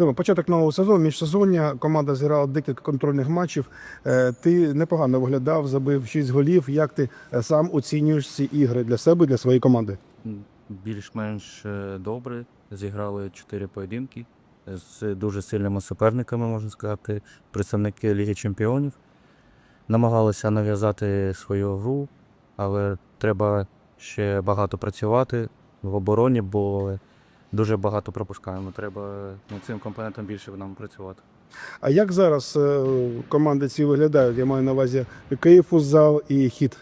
Початок нового сезону, міжсезоння, команда зіграла декілька контрольних матчів. Е, Ти непогано виглядав, забив 6 голів. Як ти е, сам оцінюєш ці ігри для себе, для своєї команди? Більш-менш е, добре. Зіграли чотири поєдинки з дуже сильними суперниками, можна сказати, представники Ліги Чемпіонів. Намагалися нав'язати свою гру, але треба ще багато працювати в обороні, бо дуже багато пропускаємо. Треба над цим компонентом більше нам працювати. А як зараз е, команди ці виглядають? Я маю на увазі Київ футзал і хід.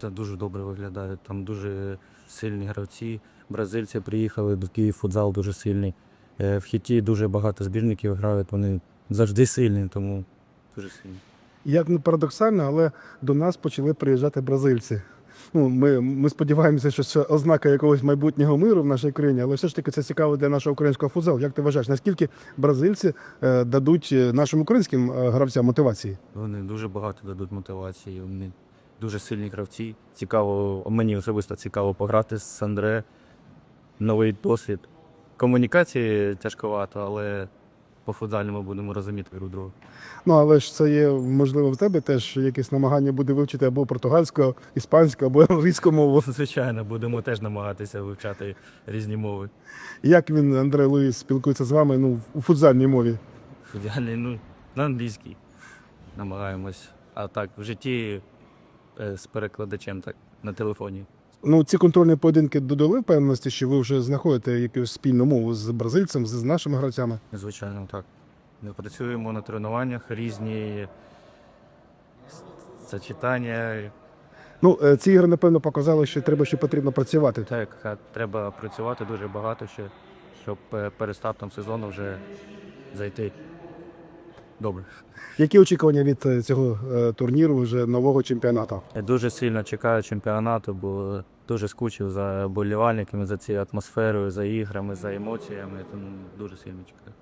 Це дуже добре виглядає. Там дуже сильні гравці. Бразильці приїхали до Київ футзал дуже сильний. Е, В хіті дуже багато збірників грають, вони завжди сильні, тому дуже сильні. Як не парадоксально, але до нас почали приїжджати бразильці. Ну, ми, ми сподіваємося, що це ознака якогось майбутнього миру в нашій країні, але все ж таки це цікаво для нашого українського футзалу. Як ти вважаєш, наскільки бразильці е, дадуть е, нашим українським е, гравцям мотивації? Вони дуже багато дадуть мотивації. Вони дуже сильні гравці. Цікаво, мені особисто цікаво пограти з Андре. Новий досвід. Комунікації тяжковато, але по футзальному будемо розуміти друг друга. Ну але ж це є можливо в тебе теж якесь намагання буде вивчити або португальську, іспанську, або англійську мову. Звичайно, будемо теж намагатися вивчати різні мови. Як він, Андре Луїс, спілкується з вами ну, у футзальній мові? Ідеальний, ну, на англійській намагаємось. А так, в житті е, з перекладачем, так, на телефоні. Ну, ці контрольні поєдинки додали впевненості, що ви вже знаходите якусь спільну мову з бразильцем, з нашими гравцями. Звичайно, так. Ми працюємо на тренуваннях різні зачитання. Ну, е, ці ігри, напевно, показали, що треба ще потрібно працювати. Так, треба працювати дуже багато ще, щоб е, перед стартом сезону вже зайти. Добре. Які очікування від е, цього е, турніру вже нового чемпіонату? Я дуже сильно чекаю чемпіонату, бо дуже скучив за болівальниками, за цією атмосферою, за іграми, за емоціями. Тому дуже сильно чекаю.